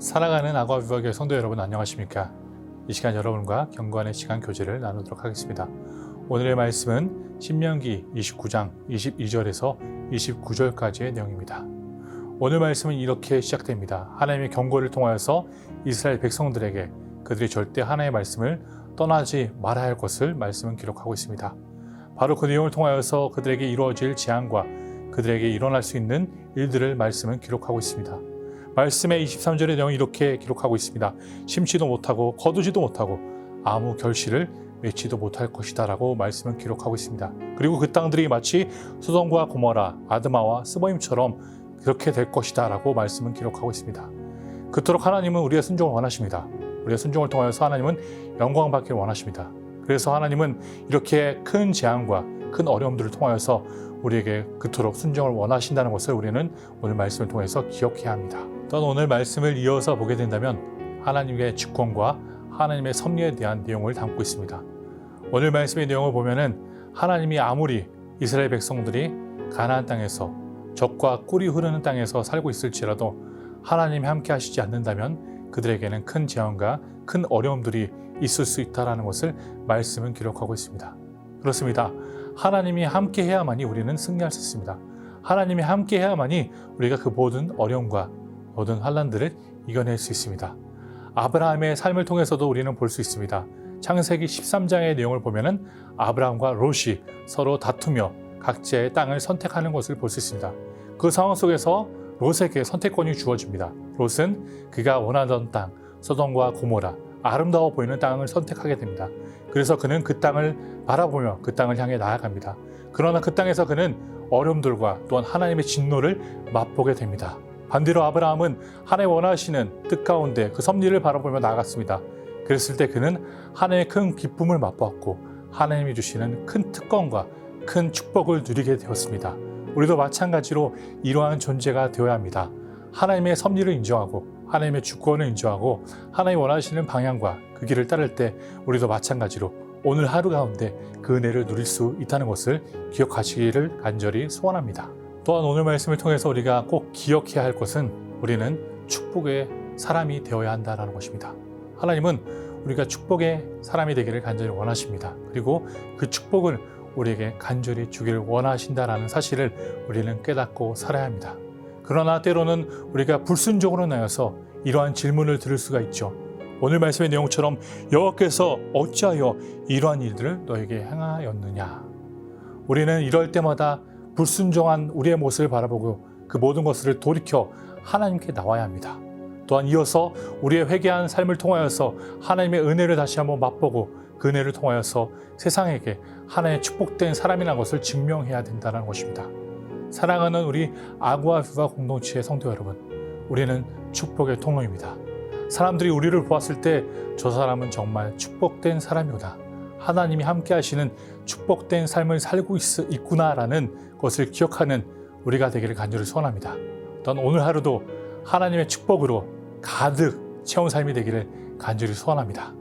살아가는 아과비박의 성도 여러분 안녕하십니까? 이 시간 여러분과 경건의 시간 교제를 나누도록 하겠습니다. 오늘의 말씀은 신명기 29장 22절에서 29절까지의 내용입니다. 오늘 말씀은 이렇게 시작됩니다. 하나님의 경고를 통하여서 이스라엘 백성들에게 그들이 절대 하나님의 말씀을 떠나지 말아야 할 것을 말씀은 기록하고 있습니다. 바로 그 내용을 통하여서 그들에게 이루어질 재앙과 그들에게 일어날 수 있는 일들을 말씀은 기록하고 있습니다. 말씀의 23절의 내용이 이렇게 기록하고 있습니다. 심지도 못하고 거두지도 못하고 아무 결실을 맺지도 못할 것이다라고 말씀은 기록하고 있습니다. 그리고 그 땅들이 마치 소돔과 고모라, 아드마와 스보임처럼 그렇게 될 것이다라고 말씀은 기록하고 있습니다. 그토록 하나님은 우리의 순종을 원하십니다. 우리의 순종을 통하여서 하나님은 영광 받기를 원하십니다. 그래서 하나님은 이렇게 큰 재앙과 큰 어려움들을 통하여서 우리에게 그토록 순종을 원하신다는 것을 우리는 오늘 말씀을 통해서 기억해야 합니다. 또한 오늘 말씀을 이어서 보게 된다면 하나님의 주권과 하나님의 섭리에 대한 내용을 담고 있습니다. 오늘 말씀의 내용을 보면은 하나님이 아무리 이스라엘 백성들이 가나안 땅에서 적과 꿀이 흐르는 땅에서 살고 있을지라도 하나님이 함께 하시지 않는다면 그들에게는 큰 재앙과 큰 어려움들이 있을 수 있다라는 것을 말씀은 기록하고 있습니다. 그렇습니다. 하나님이 함께 해야만이 우리는 승리할 수 있습니다. 하나님이 함께 해야만이 우리가 그 모든 어려움과 모든 환란들을 이겨낼 수 있습니다. 아브라함의 삶을 통해서도 우리는 볼 수 있습니다. 창세기 13장의 내용을 보면은 아브라함과 롯이 서로 다투며 각자의 땅을 선택하는 것을 볼 수 있습니다. 그 상황 속에서 롯에게 선택권이 주어집니다. 롯은 그가 원하던 땅, 소돔과 고모라, 아름다워 보이는 땅을 선택하게 됩니다. 그래서 그는 그 땅을 바라보며 그 땅을 향해 나아갑니다. 그러나 그 땅에서 그는 어려움들과 또한 하나님의 진노를 맛보게 됩니다. 반대로 아브라함은 하나님 원하시는 뜻 가운데 그 섭리를 바라보며 나아갔습니다. 그랬을 때 그는 하나님의 큰 기쁨을 맛보았고 하나님이 주시는 큰 특권과 큰 축복을 누리게 되었습니다. 우리도 마찬가지로 이러한 존재가 되어야 합니다. 하나님의 섭리를 인정하고 하나님의 주권을 인정하고 하나님 원하시는 방향과 그 길을 따를 때 우리도 마찬가지로 오늘 하루 가운데 그 은혜를 누릴 수 있다는 것을 기억하시기를 간절히 소원합니다. 또한 오늘 말씀을 통해서 우리가 꼭 기억해야 할 것은 우리는 축복의 사람이 되어야 한다는 것입니다. 하나님은 우리가 축복의 사람이 되기를 간절히 원하십니다. 그리고 그 축복을 우리에게 간절히 주기를 원하신다라는 사실을 우리는 깨닫고 살아야 합니다. 그러나 때로는 우리가 불순종으로 나여서 이러한 질문을 들을 수가 있죠. 오늘 말씀의 내용처럼 여호와께서 어찌하여 이러한 일들을 너에게 행하였느냐? 우리는 이럴 때마다 불순종한 우리의 모습을 바라보고 그 모든 것을 돌이켜 하나님께 나와야 합니다. 또한 이어서 우리의 회개한 삶을 통하여서 하나님의 은혜를 다시 한번 맛보고 그 은혜를 통하여서 세상에게 하나님의 축복된 사람이라는 것을 증명해야 된다는 것입니다. 사랑하는 우리 아구아 뷰바 공동체의 성도 여러분, 우리는 축복의 통로입니다. 사람들이 우리를 보았을 때 저 사람은 정말 축복된 사람이구나. 하나님이 함께 하시는 축복된 삶을 살고 있, 있구나라는 것을 기억하는 우리가 되기를 간절히 소원합니다. 또한 오늘 하루도 하나님의 축복으로 가득 채운 삶이 되기를 간절히 소원합니다.